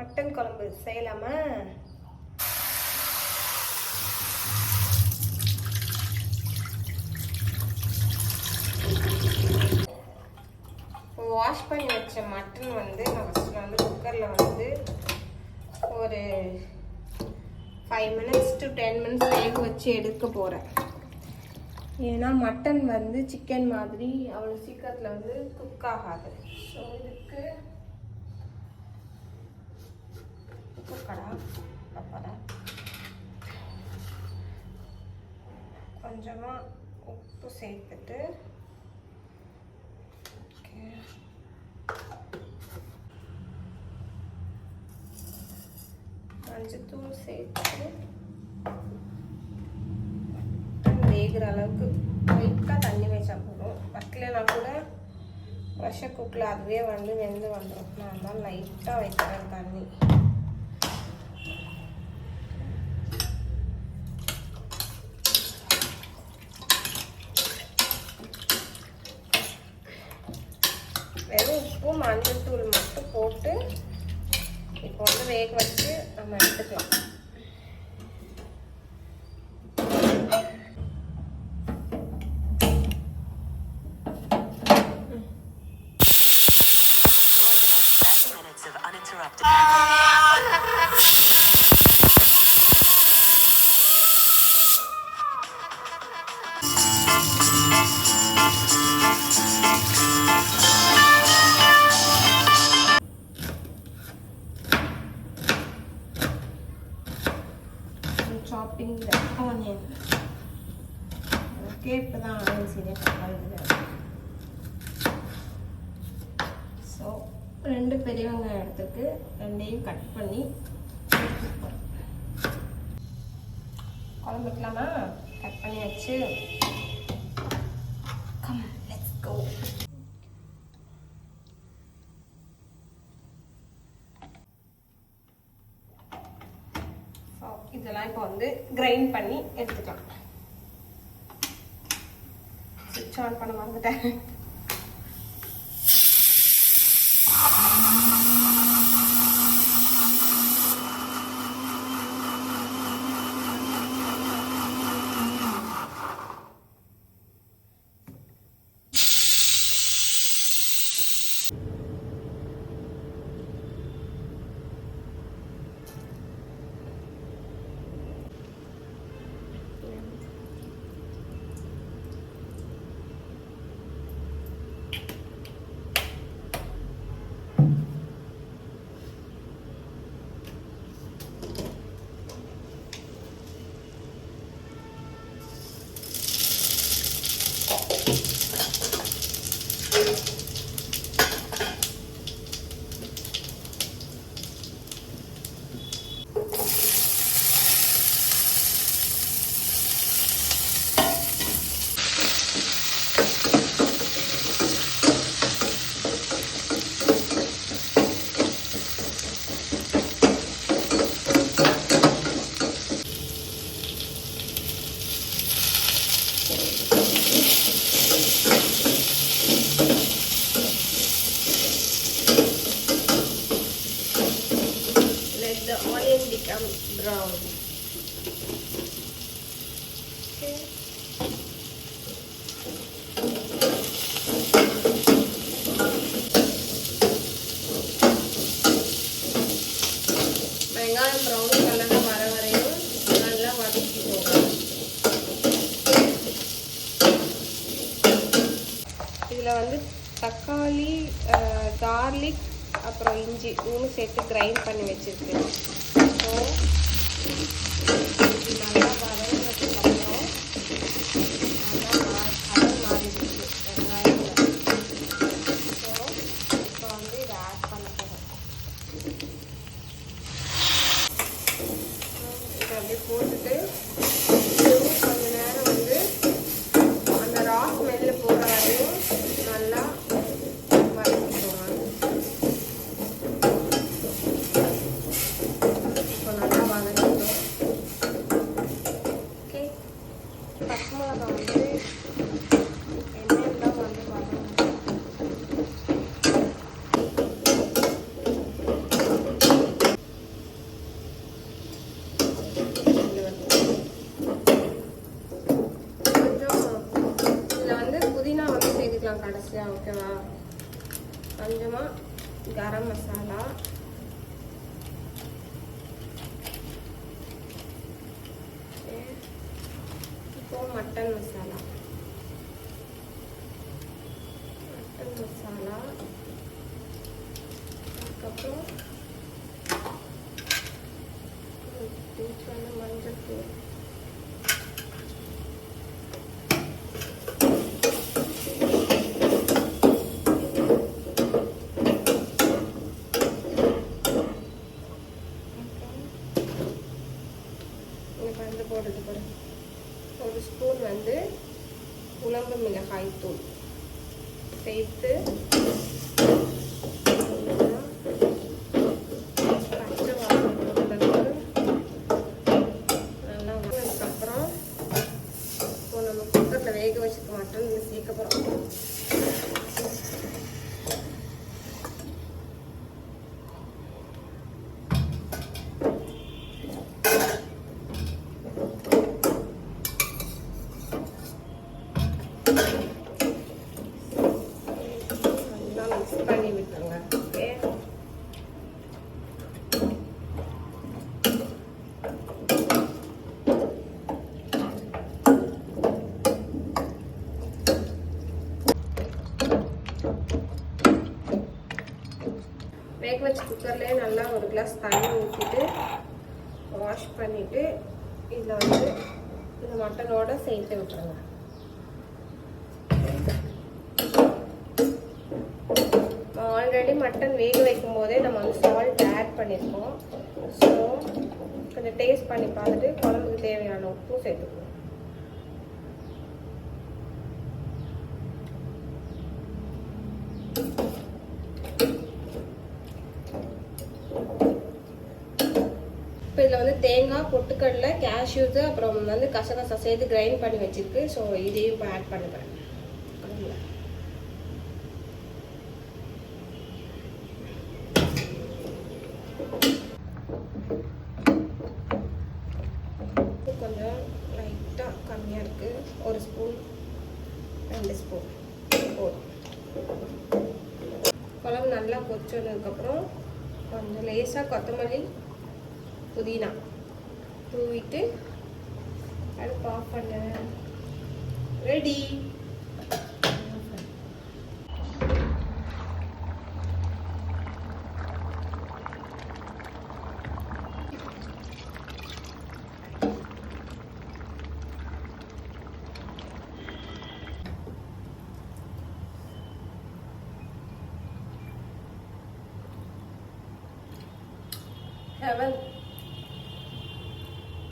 Mutton குழம்பு செய்யலாமா? Wash பண்ணி வச்ச மட்டன் வந்து நான் ஃபஸ்ட்டில் வந்து குக்கரில் வந்து ஒரு five minutes to ten minutes வேக வச்சு எடுக்க போகிறேன் ஏன்னா மட்டன் வந்து சிக்கன் மாதிரி அவ்வளோ சீக்கிரத்தில் வந்து குக் ஆகாது. ஸோ இதுக்கு உப்புக்கடா டப்பாடா கொஞ்சமாக உப்பு சேர்த்துட்டு ஓகே. மஞ்சத்தூள் சேர்த்து வேகிற அளவுக்கு லைட்டாக தண்ணி வச்சா போதும். பத்தலைனா கூட ப்ரெஷர் குக்கில் அதுவே வந்து வெந்து வந்துடும் நான் தான் லைட்டாக வைக்கிறேன் தண்ணி. மஞ்சள் தூள் மட்டும் போட்டு இப்போ வந்து வேக வச்சு நம்ம எடுத்துக்கலாம் of uninterrupted. Chopping the onion. Okay இப்போ தான் ஆனியன் சீரியஸ் பண்ணுறது ஸோ ரெண்டு பெரிய வெங்காயம் ரெண்டையும் கட் பண்ணி குழம்புக்கலாமா கட் பண்ணியாச்சு. கம் லெட்ஸ் கோ ஸோ இதெல்லாம் இப்போ வந்து கிரைண்ட் பண்ணி எடுத்துக்கலாம். சுவிட்ச் ஆன் பண்ண மறந்துட்டேன் let the onion become brown. Okay. வெங்காயம் ப்ரௌன் கலரில் வர வரையும் நல்லா வதக்கிக்கோங்க. இதில் வந்து தக்காளி கார்லிக் அப்புறம் இஞ்சி மூணு சேர்த்து கிரைண்ட் பண்ணி வச்சுருக்கேன். ஸோ இது நல்லா வதங்கினதுக்கப்புறம் நல்லா மா கலர் மாறிடுச்சு வெங்காயத்தில் ஸோ இப்போ வந்து இதை ஆட் பண்ண போகிறோம் இதை அப்படியே போட்டுட்டு இன்னும் கொஞ்ச நேரம் வந்து அந்த ரா ஸ்மெல்லு போகிற வரையும் நல்லா வதக்கிக்கோங்க இப்போ நல்லா வதக்கிட்டோம் கடைசியாக ஓகேவா கொஞ்சமாக கரம் மசாலா Okay. இப்போ மட்டன் மசாலா மட்டன் மசாலா அதுக்கப்புறம் கொஞ்சம் மஞ்சள் தூள் 态度。குக்கர்லேயே நல்லா ஒரு கிளாஸ் தண்ணி ஊற்றிட்டு வாஷ் பண்ணிவிட்டு இதில் வந்து இந்த மட்டனோடு சேர்த்து விட்டுருங்க. ஆல்ரெடி மட்டன் வேக வைக்கும் போதே நம்ம வந்து சால்ட் ஆட் பண்ணியிருக்கோம் ஸோ கொஞ்சம் டேஸ்ட் பண்ணி பார்த்துட்டு குழம்புக்கு தேவையான உப்பும் சேர்த்துக்கணும் இப்போ இதில் வந்து தேங்காய் பொட்டுக்கடலை கேஷ்யூஸு அப்புறம் வந்து கசகசா சேர்த்து கிரைண்ட் பண்ணி வச்சிருக்கு. ஸோ இதையும் இப்போ ஆட் பண்ணுவேன் உப்பு கொஞ்சம் லைட்டாக கம்மியாக இருக்குது ஒரு ஸ்பூன் ரெண்டு ஸ்பூன் போதும். குழம்பு நல்லா கொச்சதுக்கப்புறம் கொஞ்சம் லேசாக கொத்தமல்லி புதினா. தூவிட்டு அடுப்பு ஆஃப் பண்ணேன் ரெடி heaven.